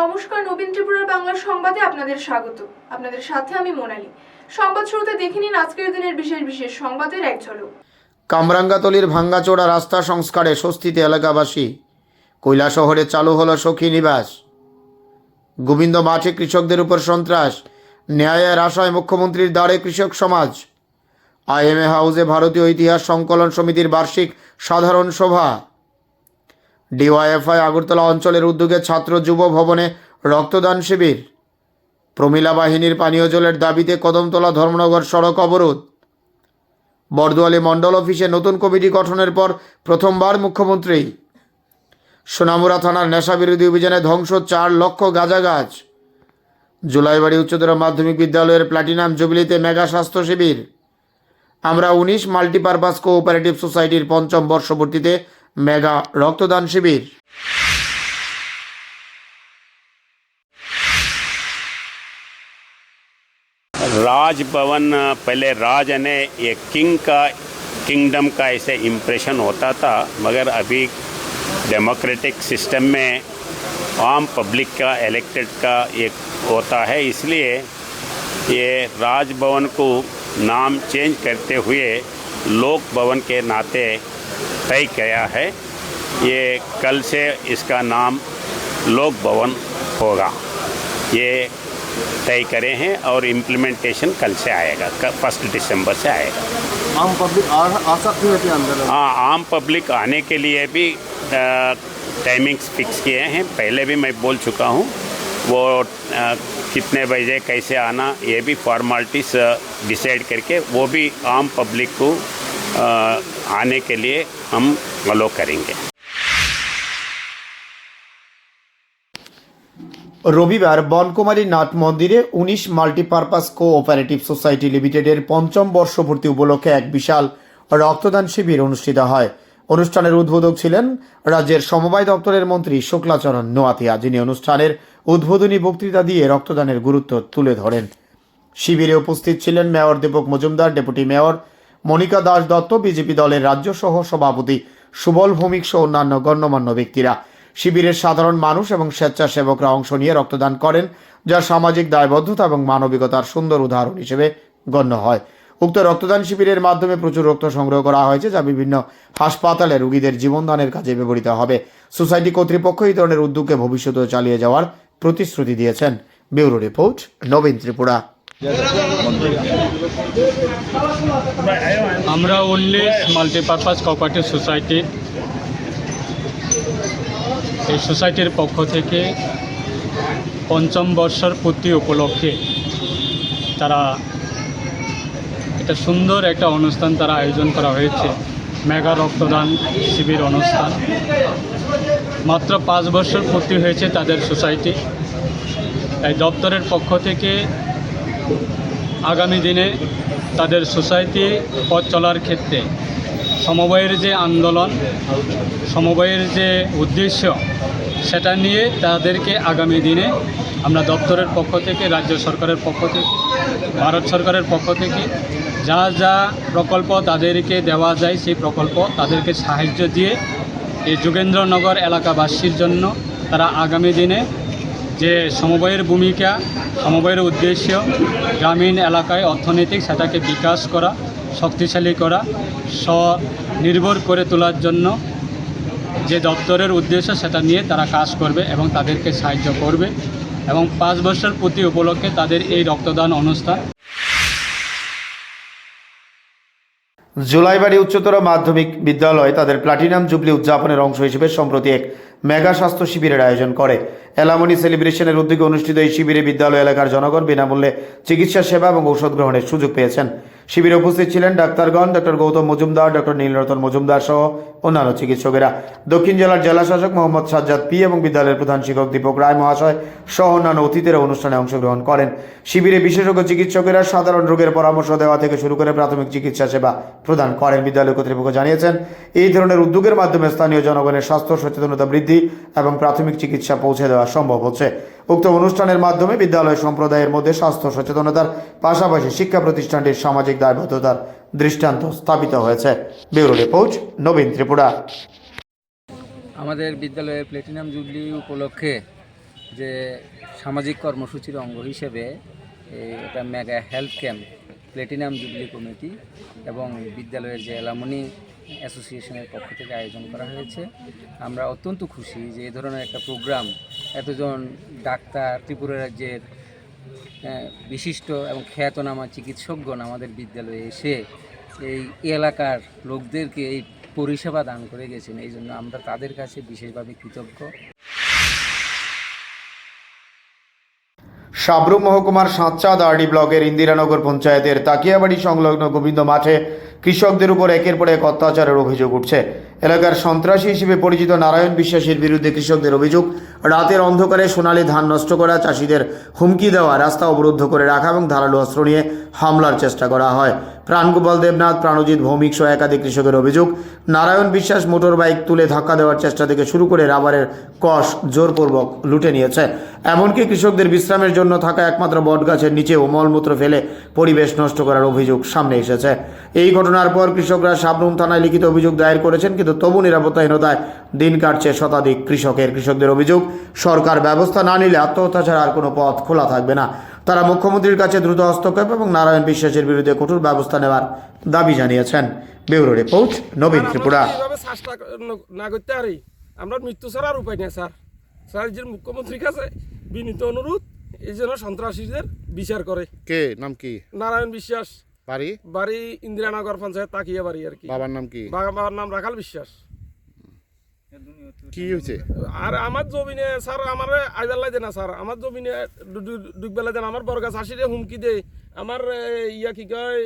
নমস্কার, নবীন ত্রিপুরার বাংলা সংবাদে আপনাদের স্বাগত। আপনাদের সাথে আমি মোনালি। সংবাদ শুরুতে দেখে নিন আজকের দিনের বিশেষ বিশেষ সংবাদের এক ঝলক। কামরাঙ্গাতলির ভাঙ্গাচোড়া রাস্তা সংস্কারে স্বস্তিতে এলাকাবাসী। কৈলা শহরে চালু হলো সখী নিবাস। গোবিন্দ মাঠে কৃষকদের উপর সন্ত্রাস। ন্যায়ের আশায় মুখ্যমন্ত্রীর দ্বারে কৃষক সমাজ। আইএমএ হাউসে ভারতীয় ইতিহাস সংকলন সমিতির বার্ষিক সাধারণ সভা। ডিওয়াইএফআই আগরতলা অঞ্চলের উদ্যোগে ছাত্র যুব ভবনে রক্তদান শিবির। প্রমিলা বাহিনীর পানীয় জলের দাবিতে কদমতলা ধর্মনগর সড়ক অবরোধ। বরদোয়ালি মণ্ডল অফিসে নতুন কমিটি গঠনের পর প্রথমবার মুখ্যমন্ত্রী। সোনামুরা থানার নেশা বিরোধী অভিযানে ধ্বংস চার লক্ষ গাঁজা গাছ জুলাইবাড়ি উচ্চতর মাধ্যমিক বিদ্যালয়ের প্ল্যাটিনাম জুবিলিতে মেগা স্বাস্থ্য শিবির। আমরা উনিশ মাল্টিপারপাস কোঅপারেটিভ সোসাইটির পঞ্চম বর্ষপূর্তিতে মেগা রক্তদান শিবির राज भवन पहले राज यानी ये किंग का किंगडम का ऐसे इम्प्रेशन होता था मगर अभी डेमोक्रेटिक सिस्टम में आम पब्लिक का इलेक्टेड का एक होता है इसलिए ये राज भवन को नाम चेंज करते हुए लोक भवन के नाते तय किया है ये कल से इसका नाम लोक भवन होगा। ये तय करे हैं और इम्प्लीमेंटेशन कल से आएगा फ़र्स्ट दिसंबर से आएगा। आम पब्लिक आ, आ सकती है अंदर? हाँ आम पब्लिक आने के लिए भी टाइमिंग्स फिक्स किए हैं। पहले भी मैं बोल चुका हूँ वो अ, कितने बजे कैसे आना ये भी फॉर्मालिटीज डिसाइड करके वो भी आम पब्लिक को अ, आने के लिए हम अलो करेंगे রবিবার বনকুমারী নাট মন্দিরে উনিশ মাল্টিপারপাস কোঅপারেটিভ সোসাইটি লিমিটেডের পঞ্চম বর্ষপূর্তি উপলক্ষে এক বিশাল রক্তদান শিবির অনুষ্ঠিত হয় অনুষ্ঠানের উদ্বোধক ছিলেন রাজ্যের সমবায় দপ্তরের মন্ত্রী শুক্লাচরণ নোয়াতিয়া যিনি অনুষ্ঠানের উদ্বোধনী বক্তৃতা দিয়ে রক্তদানের গুরুত্ব তুলে ধরেন শিবিরে উপস্থিত ছিলেন mayor Dipak Majumdar deputy mayor Monika Das Dutta, BJP দলের রাজ্য সহ সভাপতি সুবল ভৌমিক সহ অন্যান্য গণ্যমান্য ব্যক্তিরা। শিবিরের সাধারণ মানুষ এবং স্বেচ্ছাসেবকরা অংশ নিয়ে রক্তদান করেন, যা সামাজিক দায়বদ্ধতা এবং মানবিকতার সুন্দর উদাহরণ হিসেবে গণ্য হয়। উক্ত রক্তদান শিবিরের মাধ্যমে প্রচুর রক্ত সংগ্রহ করা হয়েছে, যা বিভিন্ন হাসপাতালে রোগীদের জীবনদানের কাজে ব্যবহৃত হবে। সোসাইটি কর্তৃপক্ষ এই ধরনের উদ্যোগকে ভবিষ্যতেও চালিয়ে যাওয়ার প্রতিশ্রুতি দিয়েছেন। Bureau report, Nabin Tripura. আমরা উল্লেখ মাল্টিপারপাস কোঅপারেটিভ সোসাইটি এই সোসাইটির পক্ষ থেকে পঞ্চম বর্ষর পূর্তি উপলক্ষে তারা একটা সুন্দর একটা অনুষ্ঠান তারা আয়োজন করা হয়েছে। মেগা রক্তদান শিবির অনুষ্ঠান। মাত্র পাঁচ বছর পূর্তি হয়েছে তাদের সোসাইটি এই দপ্তরের পক্ষ থেকে আগামী দিনে তাদের সোসাইটি পথ চলার ক্ষেত্রে সমবায়ের যে আন্দোলন, সমবায়ের যে উদ্দেশ্য, সেটা নিয়ে তাদেরকে আগামী দিনে আমরা দপ্তরের পক্ষ থেকে, রাজ্য সরকারের পক্ষ থেকে, ভারত সরকারের পক্ষ থেকে যা যা প্রকল্প তাদেরকে দেওয়া যায়, সেই প্রকল্প তাদেরকে সাহায্য দিয়ে এই যোগেন্দ্রনগর এলাকাবাসীর জন্য তারা আগামী দিনে যে সমবায়ের ভূমিকা, সমবায়ের উদ্দেশ্য, গ্রামীণ এলাকায় অর্থনৈতিক সেটাকে বিকাশ করা, শক্তিশালী করা, স্বনির্ভর করে তোলার জন্য যে দপ্তরের উদ্দেশ্য সেটা নিয়ে তারা কাজ করবে এবং তাদেরকে সাহায্য করবে এবং পাঁচ বছর প্রতি উপলক্ষে তাদের এই রক্তদান অনুষ্ঠান। জুলাইবাড়ি উচ্চতর মাধ্যমিক বিদ্যালয় তাদের প্লাটিনাম জুবলি উদযাপনের অংশ হিসেবে সম্প্রতি এক মেগা স্বাস্থ্য শিবিরের আয়োজন করে। এলামনি সেলিব্রেশনের উদ্যোগে অনুষ্ঠিত এই শিবিরে বিদ্যালয় এলাকার জনগণ বিনামূল্যে চিকিৎসা সেবা এবং ঔষধ গ্রহণের সুযোগ পেয়েছেন। শিবিরে উপস্থিত ছিলেন ডাক্তারগণ, ডক্টর গৌতম মজুমদার, ডক্টর নীলরতন মজুমদার সহ অন্যান্য চিকিৎসকেরা। দক্ষিণ জেলার জেলা শাসক মোহাম্মদ সাজ্জাদ পি এবং বিদ্যালয়ের প্রধান শিক্ষক দীপক রায় মহাশয় সহ অন্যান্য অতিথিরা অনুষ্ঠানে অংশগ্রহণ করেন। শিবিরে বিশেষজ্ঞ চিকিৎসকেরা সাধারণ রোগের পরামর্শ দেওয়া থেকে শুরু করে প্রাথমিক চিকিৎসা সেবা প্রদান করেন। বিদ্যালয় কর্তৃপক্ষ জানিয়েছেন, এই ধরনের উদ্যোগের মাধ্যমে স্থানীয় জনগণের স্বাস্থ্য সচেতনতা বৃদ্ধি এবং প্রাথমিক চিকিৎসা পৌঁছে দেওয়া সম্ভব হচ্ছে। উক্ত অনুষ্ঠানের মাধ্যমে বিদ্যালয় সম্প্রদায়ের মধ্যে স্বাস্থ্য সচেতনতার পাশাপাশি শিক্ষা প্রতিষ্ঠানটির সামাজিক দায়বদ্ধতার দৃষ্টান্ত স্থাপিত হয়েছে। Bureau report, Nabin Tripura. আমাদের বিদ্যালয়ে প্লেটিনাম জুবলি উপলক্ষে যে সামাজিক কর্মসূচির অঙ্গ হিসেবে এটা mega health camp platinum jubilee committee এবং বিদ্যালয়ের যে এলামনি অ্যাসোসিয়েশনের পক্ষ থেকে আয়োজন করা হয়েছে। আমরা অত্যন্ত খুশি যে এই ধরনের একটা প্রোগ্রাম এতজন ডাক্তার, ত্রিপুরা রাজ্যের বিশিষ্ট এবং খ্যাতনামা চিকিৎসকগণ আমাদের বিদ্যালয়ে এসে এই এলাকার লোকদেরকে এই পরিষেবা দান করে গেছেন। এই জন্য আমরা তাদের কাছে বিশেষভাবে কৃতজ্ঞ। সাবরুম মহকুমার সাঁতচা আরডি ব্লকের ইন্দিরানগর পঞ্চায়েতের তাকিয়াবাড়ি সংলগ্ন গোবিন্দ মাঠে কৃষকদের উপর একের পর এক অত্যাচারের অভিযোগ উঠছে। এলাকার সন্ত্রাসী হিসেবে পরিচিত নারায়ণ বিশ্বাসের বিরুদ্ধে কৃষকদের অভিযোগ, রাতের অন্ধকারে সোনালী ধান নষ্ট করা, চাষিদের হুমকি দেওয়া, রাস্তা অবরুদ্ধ করে রাখা এবং ধারালো অস্ত্র নিয়ে হামলার চেষ্টা করা হয়। প্রাণগোপাল দেবনাথ, প্রাণজিৎ ভৌমিক সহ একাধিক কৃষকের অভিযোগ, নারায়ণ বিশ্বাস মোটর বাইক তুলে ধাক্কা দেওয়ার চেষ্টা থেকে শুরু করে রাবারের কষ জোরপূর্বক লুটে নিয়েছে। এমনকি কৃষকদের বিশ্রামের জন্য থাকা একমাত্র বটগাছের নিচেও মলমূত্র ফেলে পরিবেশ নষ্ট করার অভিযোগ সামনে এসেছে। এই ঘটনার পর কৃষকরা সাবরুম থানায় লিখিত অভিযোগ দায়ের করেছেন কিন্তু তবু নিরাপত্তাহীনতায় দিন কাটছে শতাধিক কৃষকের কৃষকদের অভিযোগ। সরকার ব্যবস্থা না নিলে আত্মহত্যা ছাড়া আর কোনো পথ খোলা থাকবে না। তারা মুখ্যমন্ত্রীর কাছে দ্রুত হস্তক্ষেপ এবং নারায়ণ বিশ্বাসের বিরুদ্ধে কঠোর ব্যবস্থা নেওয়ার দাবি জানিয়েছেন। Bureau report Nabin Tripura. আমরা এইভাবে না করতে পারি? আমরা মৃত্যু ছাড়া আর উপায় নেই স্যার। স্যার যে মুখ্যমন্ত্রীর কাছে বিনীত অনুরোধ এই জন্য সন্ত্রাসীদের বিচার করে। কে? নাম কি? নারায়ণ বিশ্বাস। বাড়ি? বাড়ি ইন্দিরানগর পঞ্চায়েত তাকিয়া বাড়ি আর কি। বাবার নাম কি? বাবার নাম রাখাল বিশ্বাস। কি হয়েছে? আর আমার জমিনে স্যার আমার আইবার লাগে না স্যার। আমার জমিনে ডুববে লাগে না। আমার বরগাছ হাসিরে হুমকি দে আমার ইয়া কি কয়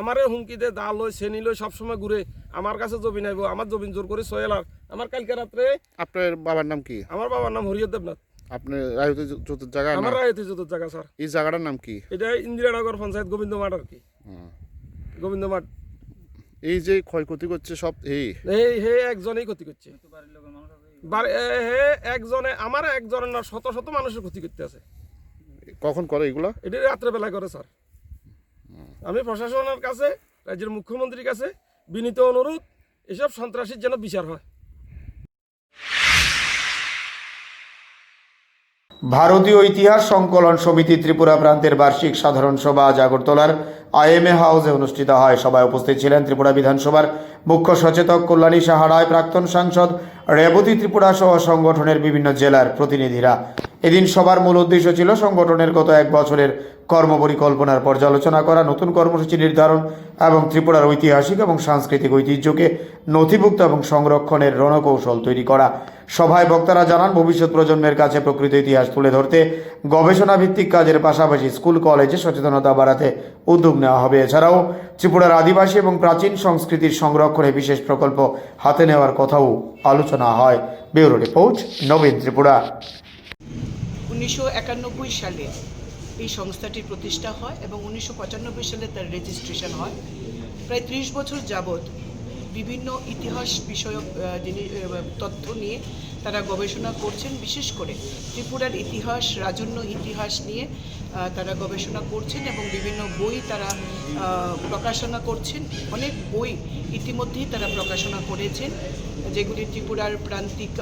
আমারে হুমকি দে দা লই চেনি লই সবসময় ঘুরে। আমার কাছে জমি নাইব আমার জমিন জোর করে সয়েলার আমার কালকে রাত্রে আপনার বাবার নাম কি? আমার বাবার নাম হরিয়র দেবনাথ। আপনার রায়ত চতুর্থ জায়গা আমার রায়তি জায়গা স্যার। এই জায়গাটার নাম কি? এটা ইন্দিরানগর পঞ্চায়েত গোবিন্দ মাঠ আর কি। গোবিন্দ মাঠ। এই যে ক্ষয়ক্ষতি করছে সব এই। এই হে একজনেই ক্ষতি করছে। হে একজনে আমার একজনের না শত শত মানুষের ক্ষতি করতে আছে। কখন করে এগুলা? এটি রাত্রেবেলা করে স্যার। আমি প্রশাসনের কাছে রাজ্যের মুখ্যমন্ত্রীর কাছে বিনীত অনুরোধ এসব সন্ত্রাসীর যেন বিচার হয়। ভারতীয় ইতিহাস সংকলন সমিতি ত্রিপুরা প্রান্তের বার্ষিক সাধারণ সভা আজ আগরতলার আইএমএ হাউসে অনুষ্ঠিত হয়। সভায় উপস্থিত ছিলেন ত্রিপুরা বিধানসভার মুখ্য সচেতক কল্যাণী সাহা রায়, প্রাক্তন সাংসদ রেবতী ত্রিপুরা সহ সংগঠনের বিভিন্ন জেলার প্রতিনিধিরা। এদিন সবার মূল উদ্দেশ্য ছিল সংগঠনের গত এক বছরের কর্মপরিকল্পনার পর্যালোচনা করা, নতুন কর্মসূচি নির্ধারণ এবং ত্রিপুরার ঐতিহাসিক এবং সাংস্কৃতিক ঐতিহ্যকে নথিভুক্ত এবং সংরক্ষণের রণকৌশল তৈরি করা। সভায় বক্তারা জানান, ভবিষ্যৎ প্রজন্মের কাছে প্রকৃত ইতিহাস তুলে ধরতে গবেষণা ভিত্তিক কাজের পাশাপাশি স্কুল, কলেজে সচেতনতা বাড়াতে উদ্যোগ নেওয়া হবে। এছাড়াও ত্রিপুরার আদিবাসী এবং প্রাচীন সংস্কৃতির সংরক্ষণে বিশেষ প্রকল্প হাতে নেওয়ার কথাও আলোচনা হয়। Bureau report, Nabin Tripura. উনিশশো একানব্বই সালে এই সংস্থাটির প্রতিষ্ঠা হয় এবং উনিশশো পঁচানব্বই সালে তার রেজিস্ট্রেশন হয়। প্রায় ত্রিশ বছর যাবৎ বিভিন্ন ইতিহাস বিষয়ক জিনিস তথ্য নিয়ে তারা গবেষণা করছেন, বিশেষ করে ত্রিপুরার ইতিহাস, রাজন্য ইতিহাস নিয়ে তারা গবেষণা করছেন এবং বিভিন্ন বই তারা প্রকাশনা করছেন। অনেক বই ইতিমধ্যেই তারা প্রকাশনা করেছেন, যেগুলি ত্রিপুরার প্রান্তিক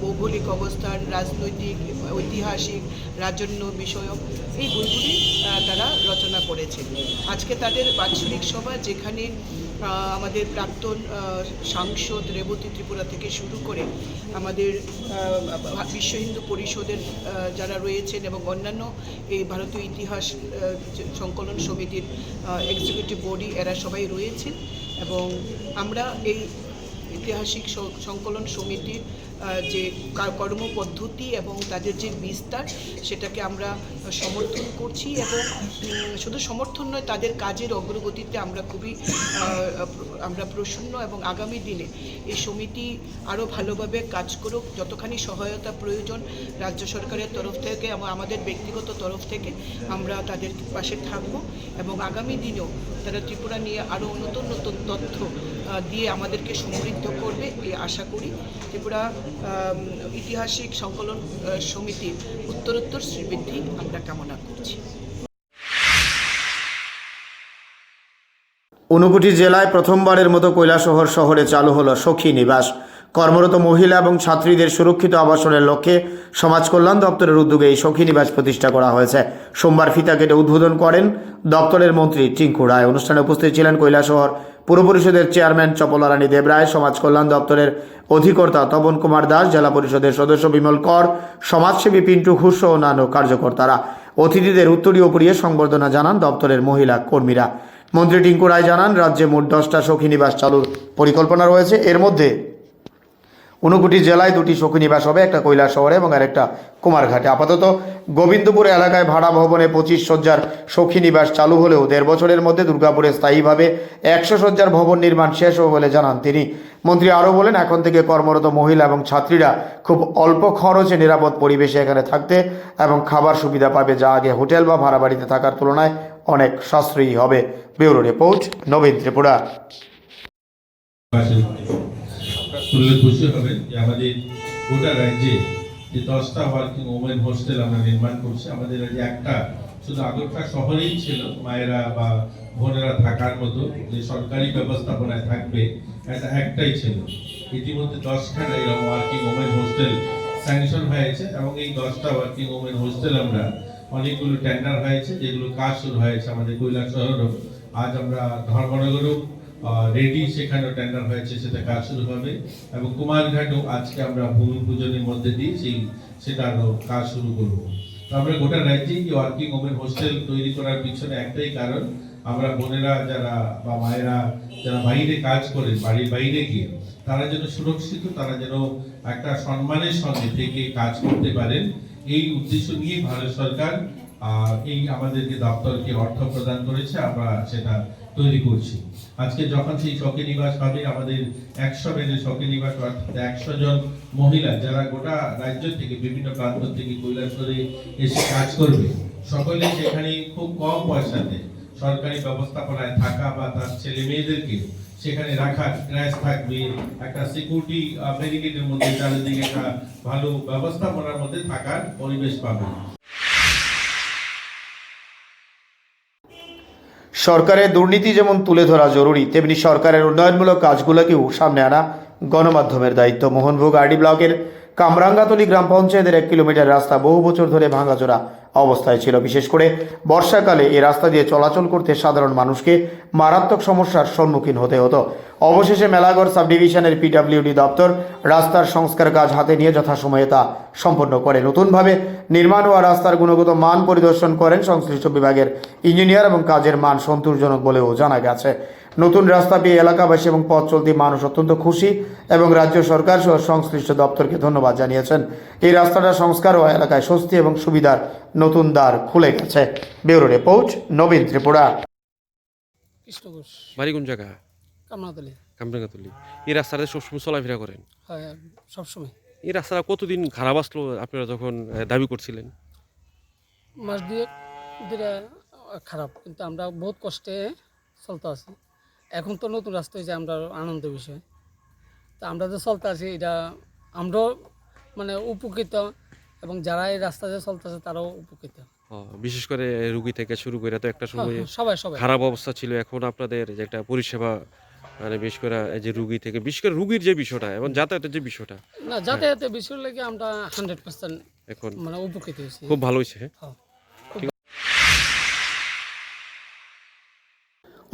ভৌগোলিক অবস্থান, রাজনৈতিক, ঐতিহাসিক, রাজন্য বিষয়ক, এই বইগুলি তারা রচনা করেছেন। আজকে তাদের বাৎসরিক সভা যেখানে আমাদের প্রাক্তন সাংসদ রেবতী ত্রিপুরা থেকে শুরু করে আমাদের বিশ্ব হিন্দু পরিষদের যারা রয়েছেন এবং অন্যান্য এই ভারতীয় ইতিহাস সংকলন সমিতির এক্সিকিউটিভ বডি এরা সবাই রয়েছেন এবং আমরা এই ঐতিহাসিক সংকলন সমিতির যে কর্মপদ্ধতি এবং তাদের যে বিস্তার, সেটাকে আমরা সমর্থন করছি এবং শুধু সমর্থন নয়, তাদের কাজের অগ্রগতিতে আমরা খুবই আমরা প্রসন্ন এবং আগামী দিনে এই সমিতি আরও ভালোভাবে কাজ করুক, যতখানি সহায়তা প্রয়োজন রাজ্য সরকারের তরফ থেকে এবং আমাদের ব্যক্তিগত তরফ থেকে আমরা তাদের পাশে থাকব এবং আগামী দিনেও তারা ত্রিপুরা নিয়ে আরও নতুন নতুন তথ্য দিয়ে আমাদেরকে সমৃদ্ধ করবে এই আশা করি। ত্রিপুরা ঐতিহাসিক সংকলন সমিতির উত্তরোত্তর শ্রীবৃদ্ধি আমরা কামনা করছি। ঊনকোটি জেলায় প্রথমবারের মতো কৈলাসহর শহরে চালু হলো সখী নিবাস। কর্মরত মহিলা এবং ছাত্রীদের সুরক্ষিত আবাসনের লক্ষ্যে সমাজ কল্যাণ দপ্তরের উদ্যোগে এই সখী নিবাস প্রতিষ্ঠা করা হয়েছে। সোমবার ফিতা কেটে উদ্বোধন করেন দপ্তরের মন্ত্রী টিঙ্কু রায়। অনুষ্ঠানে উপস্থিত ছিলেন কৈলাসহর পুর পরিষদের চেয়ারম্যান চপলারানী দেবরায় সমাজ কল্যাণ দপ্তরের অধিকর্তা তপন কুমার দাস, জেলা পরিষদের সদস্য বিমল কর, সমাজসেবী পিন্টু ঘুষ ও অন্যান্য কার্যকর্তারা। অতিথিদের উত্তরীয় পরিয়ে সংবর্ধনা জানান দপ্তরের মহিলা কর্মীরা। মন্ত্রী টিঙ্কু রায় জানান, রাজ্যে মোট দশটা সখী নিবাস চালুর পরিকল্পনা রয়েছে। এর মধ্যে ঊনকোটি জেলায় দুটি সখীনিবাস হবে, একটা কৈলাস শহরে এবং আরেকটা কুমারঘাটে। আপাতত গোবিন্দপুর এলাকায় ভাড়া ভবনে পঁচিশ শয্যার সখীনিবাস চালু হলেও দেড় বছরের মধ্যে দুর্গাপুরে স্থায়ীভাবে একশো শয্যার ভবন নির্মাণ শেষ হবে বলে জানান তিনি। মন্ত্রী আরও বলেন, এখন থেকে কর্মরত মহিলা এবং ছাত্রীরা খুব অল্প খরচে নিরাপদ পরিবেশে এখানে থাকতে এবং খাবার সুবিধা পাবে, যা আগে হোটেল বা ভাড়া বাড়িতে থাকার তুলনায় অনেক সাশ্রয়ী হবে। Bureau report, Nabin Tripura. শুনলে খুশি হবেন যে আমাদের গোটা রাজ্যে যে দশটা ওয়ার্কিং ওমেন হোস্টেল আমরা নির্মাণ করছি, আমাদের রাজ্যে একটা শুধু আগরতলা শহরেই ছিল, মায়েরা বা বোনেরা থাকার মতো, যে সরকারি ব্যবস্থাপনায় থাকবে, এটা একটাই ছিল। ইতিমধ্যে দশখানা এরকম ওয়ার্কিং ওমেন হোস্টেল স্যাংশন হয়েছে এবং এই দশটা ওয়ার্কিং ওমেন হোস্টেল আমরা অনেকগুলো টেন্ডার হয়েছে, যেগুলো কাজ শুরু হয়েছে আমাদের কৈলাস শহরও। আজ আমরা ধর্মনগরও রেডি সেখানেও টেন্ডার হয়েছে, সেটা কাজ শুরু হবে। এবং কুমারঘাটও আজকে আমরা ভূমি পূজনের মধ্যে দিয়ে সেই সেটারও কাজ শুরু করব। আমরা গোটা রাজ্যেই যে ওয়ার্কিং ওমেন হোস্টেল তৈরি করার পিছনে একটাই কারণ, আমরা বোনেরা যারা বা মায়েরা যারা বাইরে কাজ করে, বাড়ির বাইরে গিয়ে, তারা যেন সুরক্ষিত, তারা যেন একটা সম্মানের সঙ্গে থেকে কাজ করতে পারেন। এই উদ্দেশ্য নিয়ে ভারত সরকার এই আমাদেরকে দপ্তরকে অর্থ প্রদান করেছে, আমরা সেটা তৈরি করছি। আজকে যখন সেই শখে নিবাস হবে, আমাদের একশো বেডের শখে নিবাস, অর্থাৎ একশো জন মহিলা যারা গোটা রাজ্য থেকে বিভিন্ন প্রান্ত থেকে কৈলাসরে এসে কাজ করবে, সকলে সেখানে খুব কম পয়সাতে সরকারি ব্যবস্থাপনায় থাকা বা তার ছেলে মেয়েদেরকে সেখানে রাখার ক্র্যাশ থাকবে, একটা সিকিউরিটি ব্যারিকেডের মধ্যে চারিদিকে একটা ভালো ব্যবস্থাপনার মধ্যে থাকার পরিবেশ পাবে। সরকারের দুর্নীতি যেমন তুলে ধরা জরুরি, তেমনি সরকারের উন্নয়নমূলক কাজগুলোকেও সামনে আনা গণমাধ্যমের দায়িত্ব। মোহনভোগ আরডি ব্লকের কামরাঙ্গাতলি গ্রাম পঞ্চায়েতের এক কিলোমিটার রাস্তা বহু বছর ধরে ভাঙাচোরা। অবস্থায় ছিল। বিশেষ করে বর্ষাকালে এ রাস্তা দিয়ে চলাচল করতে সাধারণ মানুষকে মারাত্মক সমস্যার সম্মুখীন হতে হতো। অবশেষে মেলাগড় সাব ডিভিশনের পিডাব্লিউডি দপ্তর রাস্তার সংস্কার কাজ হাতে নিয়ে যথাসময়ে তা সম্পন্ন করে। নতুনভাবে নির্মাণ হওয়া রাস্তার গুণগত মান পরিদর্শন করেন সংশ্লিষ্ট বিভাগের ইঞ্জিনিয়ার এবং কাজের মান সন্তোষজনক বলেও জানা গেছে। নতুন রাস্তা পেয়ে এলাকাবাসী এবং পথ চলতি মানুষ অত্যন্ত খুশি এবং রাজ্য সরকার সহ সংশ্লিষ্ট দপ্তরকে ধন্যবাদ জানিয়েছেন। এই রাস্তাটা সংস্কার ও এলাকায় স্বস্তি এবং সুবিধার নতুন দ্বার খুলে গেছে। Bureau report Nabin Tripura. Krishna Ghosh. বাড়ি কোন জায়গা? কামনাতলি কামরাঙ্গাতলি। এই রাস্তাটা সবসময় চলাফেরা করেন? হয় সবসময়। এই রাস্তাটা কতদিন খারাপ আসলো আপনারা যখন দাবি করছিলেন? মাস দিয়ে খারাপ কিন্তু আমরা বহুত কষ্টে চলতে আছি। এখন তো নতুন রাস্তা হয়েছে আমরা আনন্দের বিষয়। তা আমরা যে চলতে আছি এটা আমরাও মানে উপকৃত এবং যারা এই রাস্তা দিয়ে চলতে আছে তারাও উপকৃত। বিশেষ করে রুগী থেকে শুরু করে তো একটা সময় হ্যাঁ, সবাই সবাই। খারাপ অবস্থা ছিল এখন আপনাদের যে একটা পরিষেবা মানে বিশেষ করে এই যে রুগী থেকে বিশেষ করে রুগীর যে বিষয়টা এবং যাতায়াতের যে বিষয়টা। না যাতায়াতের বিষয় লাগে আমরা হান্ড্রেড পার্সেন্ট এখন মানে উপকৃত হয়েছি। খুব ভালো হয়েছে। হ্যাঁ।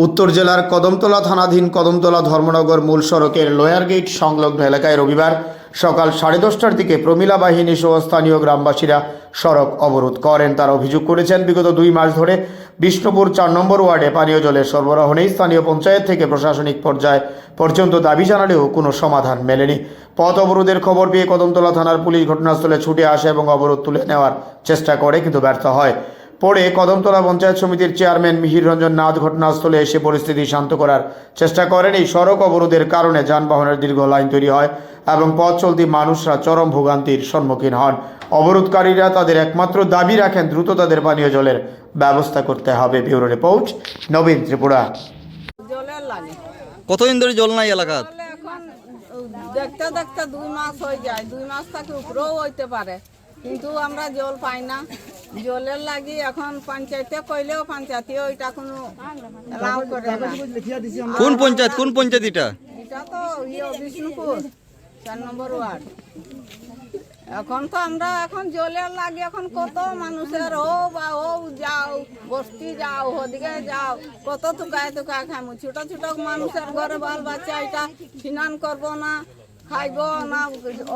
উত্তর জেলার কদমতলা থানাধীন কদমতলা ধর্মনগর মূল সড়কের লোয়ার গেট সংলগ্ন এলাকায় রবিবার সকাল সাড়ে দশটার দিকে প্রমিলা বাহিনী সহ স্থানীয় গ্রামবাসীরা সড়ক অবরোধ করেন। তারা অভিযোগ করেছেন, বিগত দুই মাস ধরে বিষ্ণুপুর চার নম্বর ওয়ার্ডে পানীয় জলের সরবরাহ নেই। স্থানীয় পঞ্চায়েত থেকে প্রশাসনিক পর্যায় পর্যন্ত দাবি জানালেও কোনো সমাধান মেলেনি। পথ অবরোধের খবর পেয়ে কদমতলা থানার পুলিশ ঘটনাস্থলে ছুটে আসে এবং অবরোধ তুলে নেওয়ার চেষ্টা করে, কিন্তু ব্যর্থ হয়। পরে কদমতলা পঞ্চায়েত সমিতির চেয়ারম্যান মিহির রঞ্জন নাথ ঘটনাস্থলে এসে পরিস্থিতি শান্ত করার চেষ্টা করেন। এই সড়ক অবরোধের কারণে যানবাহনের দীর্ঘ লাইন তৈরি হয় এবং পথ চলতি মানুষরা চরম ভোগান্তির সম্মুখীন হন। অবরোধকারীরা তাদের একমাত্র দাবি রাখেন দ্রুত তাদের পানীয় জলের ব্যবস্থা করতে হবে। Bureau report Nabin Tripura. কতদিন ধরে জল নাই এলাকাত দেখতে দেখতে দুই মাস হয়ে যায়। দুই মাস থেকে উপরেও হইতে পারে কিন্তু আমরা জল পাই না। জলের লাগি এখন পঞ্চায়েতে কইলেও পঞ্চায়েতে ওইটা কোনো লাভ করে না। কোন পঞ্চায়েত কোন পঞ্চায়েত এটা? এটা তো ইয়ে বিষ্ণুপুর চার নম্বর ওয়ার্ড। এখন তো আমরা এখন জলের লাগে এখন কত মানুষের ও বা ও যাও বস্তি যাও ওদিকে যাও কত তুকায় তুকায় খামু ছোট ছোট মানুষের ঘরে বাল বাচ্চা এটা স্নান করব না। না,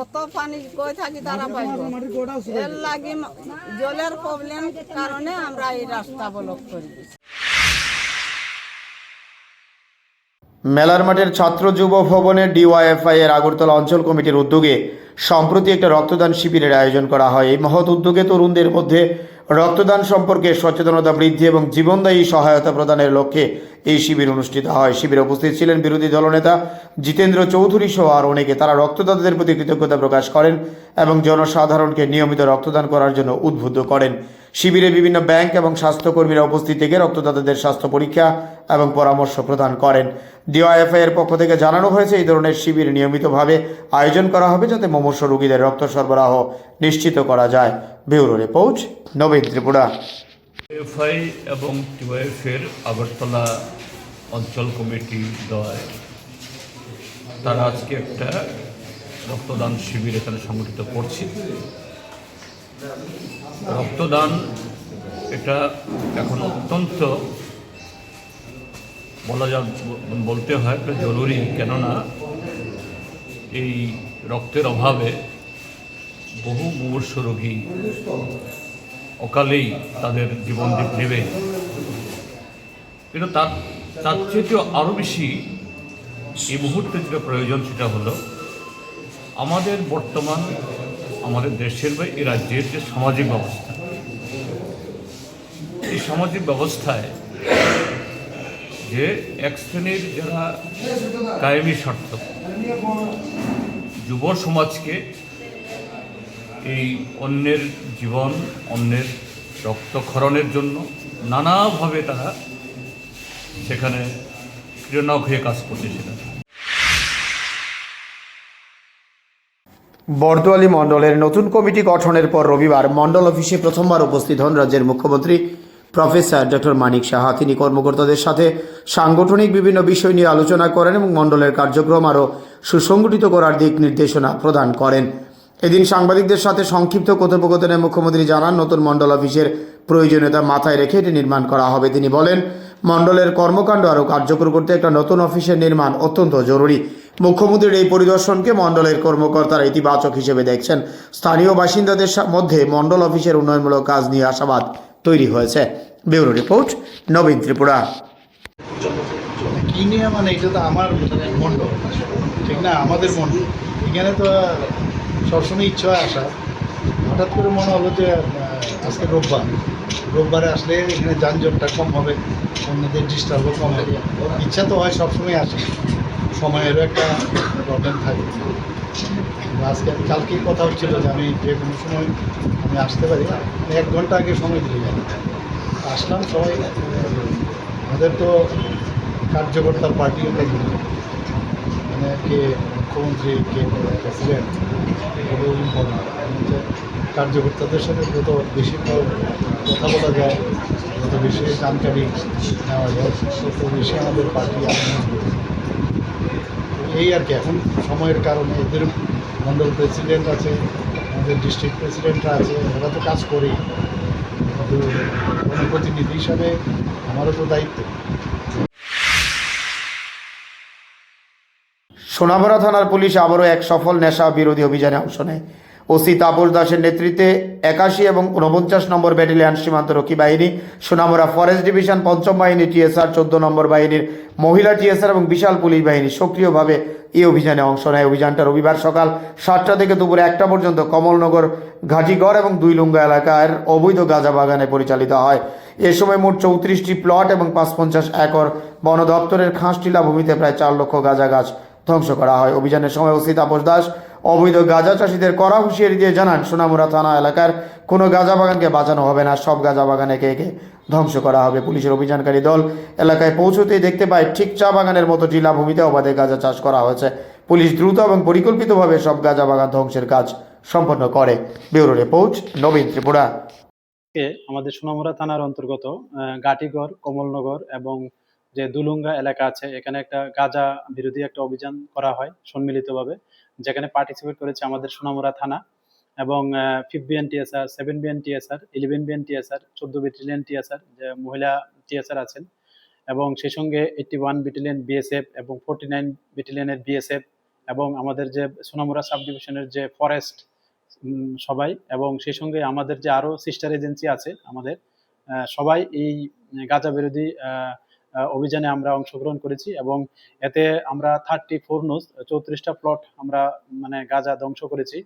অত পানি থাকি তারা এর লাগে জলের প্রবলেম কারণে আমরা এই রাস্তা ব্লক করি মেলার মাঠের ছাত্র যুব ভবনে ডিওয়াইএফআই এর আগরতলা অঞ্চল কমিটির উদ্যোগে সম্প্রতি একটা রক্তদান শিবিরের আয়োজন করা হয়। এই মহৎ উদ্যোগে তরুণদের মধ্যে রক্তদান সম্পর্কে সচেতনতা বৃদ্ধি এবং জীবনদায়ী সহায়তা প্রদানের লক্ষ্যে এই শিবির অনুষ্ঠিত হয়। শিবিরে উপস্থিত ছিলেন বিরোধী দলনেতা জিতেন্দ্র চৌধুরী সহ আর অনেকে। তারা রক্তদাতাদের প্রতি কৃতজ্ঞতা প্রকাশ করেন এবং জনসাধারণকে নিয়মিত রক্তদান করার জন্য উদ্বুদ্ধ করেন। শিবিরে বিভিন্ন ব্যাংক এবং স্বাস্থ্যকর্মীরা উপস্থিত থেকে রক্তদাতাদের স্বাস্থ্য পরীক্ষা এবং পরামর্শ প্রদান করেন। ডিওয়াইএফআই এর পক্ষ থেকে জানানো হয়েছে, এই ধরনের শিবির নিয়মিতভাবে আয়োজন করা হবে যাতে মুমূর্ষ রোগীদের রক্ত সরবরাহ নিশ্চিত করা যায়। Bureau report, Nabin Tripura. FI এবং টিওএফের আগরতলা অঞ্চল কমিটি দয় তারা আজকে একটা রক্তদান শিবির এখানে সংগঠিত করছে। রক্তদান এটা এখন অত্যন্ত বলা যা বলতে হয়, এটা জরুরি, কেননা এই রক্তের অভাবে বহু মুমূর্ষ রোগী অকালেই তাদের জীবন নেবে কিন্তু তার তার চেয়েও আরও বেশি এই মুহূর্তে যেটা প্রয়োজন সেটা হলো, আমাদের বর্তমান আমাদের দেশের বা এই রাজ্যের যে সামাজিক ব্যবস্থা, এই সামাজিক ব্যবস্থায় যে এক শ্রেণির যারা কায়েমি স্বার্থ যুব সমাজকে এই অন্যের জীবন, অন্যের রক্তক্ষরণের জন্য নানাভাবে তারা সেখানে ক্রীড়নক হয়ে কাজ করছে সেটা। বর্দোয়ালি মণ্ডলের নতুন কমিটি গঠনের পর রবিবার মণ্ডল অফিসে প্রথমবার উপস্থিত হন রাজ্যের মুখ্যমন্ত্রী প্রফেসর ডক্টর মানিক সাহা। তিনি কর্মকর্তাদের সাথে সাংগঠনিক বিভিন্ন বিষয় নিয়ে আলোচনা করেন এবং মণ্ডলের কার্যক্রম আরও সুসংগঠিত করার দিক নির্দেশনা প্রদান করেন। এদিন সাংবাদিকদের সাথে সংক্ষিপ্ত কথোপকথনে মুখ্যমন্ত্রী জানান, নতুন মণ্ডল অফিসের প্রয়োজনীয়তা মাথায় রেখে এটি নির্মাণ করা হবে। তিনি বলেন, মণ্ডলের কর্মকাণ্ড আরও কার্যকর করতে একটা নতুন অফিসের নির্মাণ অত্যন্ত জরুরি। মুখ্যমন্ত্রীর এই পরিদর্শনকে মণ্ডলের কর্মকর্তারা ইতিবাচক হিসেবে দেখছেন। স্থানীয় বাসিন্দাদের মধ্যে মণ্ডল অফিসের উন্নয়নমূলক কাজ নিয়ে আশাবাদ তৈরি হয়েছে। Bureau report, Nabin Tripura. মানে তো আমার মণ্ডল, ঠিক না? আমাদের এখানে তো সবসময় ইচ্ছা হয় আসা হঠাৎ করে মনে হলো যে আজকে রোববার। রোববারে আসলে এখানে যানজটটা কম হবে, অন্যদের ডিস্টার্বও কম হবে। ইচ্ছা তো হয় সবসময় আসে। সময়েরও একটা প্রবলেম থাকে। আজকে কালকেই কথা হচ্ছিল যে আমি যে কোনো সময় আমি আসতে পারি। এক ঘণ্টা আগে সময় দিয়ে যাই আসলাম সবাই আমাদের তো কার্যকর্তার পার্টি একটা জিনিস মানে কে মুখ্যমন্ত্রী, কে প্রেসিডেন্ট কার্যকর্তাদের সাথে যত বেশি কথা বলা যায়, যত বেশি জানকারি নেওয়া যায়, তত বেশি আমাদের পার্টি এই আর কি, এখন সময়ের কারণে এদের মন্ডল প্রেসিডেন্ট আছে, আমাদের ডিস্ট্রিক্ট প্রেসিডেন্টরা আছে, ওরা তো কাজ করেই। জনপ্রতিনিধি হিসাবে আমারও তো দায়িত্ব। সোনাভরা থানার পুলিশ আবারও এক সফল নেশা বিরোধী অভিযানে অংশ নেয়। ওসি তাপস দাসের নেতৃত্বে একাশি এবং উনপঞ্চাশ নম্বর ব্যাটালিয়ন সীমান্তরক্ষী বাহিনী, সোনামুড়া ফরেস্ট ডিভিশন, পঞ্চম বাহিনী, টিএসআর, চোদ্দ নম্বর বাহিনীর মহিলা টিএসআর এবং বিশাল পুলিশ বাহিনী সক্রিয়ভাবে এই অভিযানে অংশ নেয়। অভিযানটা রবিবার সকাল সাতটা থেকে দুপুরে একটা পর্যন্ত কমলনগর, ঘাটিগড় এবং দুইলুঙ্গা এলাকার অবৈধ গাঁজা বাগানে পরিচালিত হয়। এ সময় মোট চৌত্রিশটি প্লট এবং পাঁচ পঞ্চাশ একর বন দপ্তরের খাঁসটিলা ভূমিতে প্রায় চার লক্ষ গাঁজা গাছ ধ্বংস করা হয়। অভিযানের সময় ওসি দাস অবৈধ গাঁজা চাষিদের কড়া হুঁশিয়ারি দিয়ে জানান সোনামুরা থানা এলাকার কোনো গাঁজা বাগানকে বাঁচানো হবে না, সব গাঁজা বাগান একে একে ধ্বংস করা হবে, পুলিশের অভিযানকারী দল এলাকায় পৌঁছতেই দেখতে পায়, ঠিক চা বাগানের মতো জিলা ভূমিতে অবাধে গাঁজা চাষ করা হয়েছে। পুলিশ দ্রুত এবং পরিকল্পিতভাবে সব গাঁজা বাগান ধ্বংসের কাজ সম্পন্ন করে। Bureau report, Nabin Tripura. আমাদের সোনামুরা থানার অন্তর্গত গাটিগড়, কমলনগর এবং যে দুলুঙ্গা এলাকা আছে, এখানে একটা গাজা বিরোধী একটা অভিযান করা হয় সম্মিলিতভাবে, যেখানে পার্টিসিপেট করেছে আমাদের সোনামুরা থানা এবং fifth BN TSR seven BN TSR eleven BN TSR চোদ্দ ব্যাটালিয়ন টিএসআর যে মহিলা টিএসআর আছেন এবং সেই সঙ্গে এইটটি ওয়ান ব্যাটালিয়ন বিএসএফ এবং ফোর্টি নাইন ব্যাটালিয়নের বিএসএফ এবং আমাদের যে সোনামুরা সাব ডিভিশনের যে ফরেস্ট সবাই এবং সেই সঙ্গে আমাদের যে আরও সিস্টার এজেন্সি আছে আমাদের সবাই এই গাঁজা বিরোধী অভিযানে আমরা অংশগ্রহণ করেছি এবং এতে আমরা থার্টি ফোর নোজ চৌত্রিশটা প্লট আমরা মানে গাজা ধ্বংস করেছি।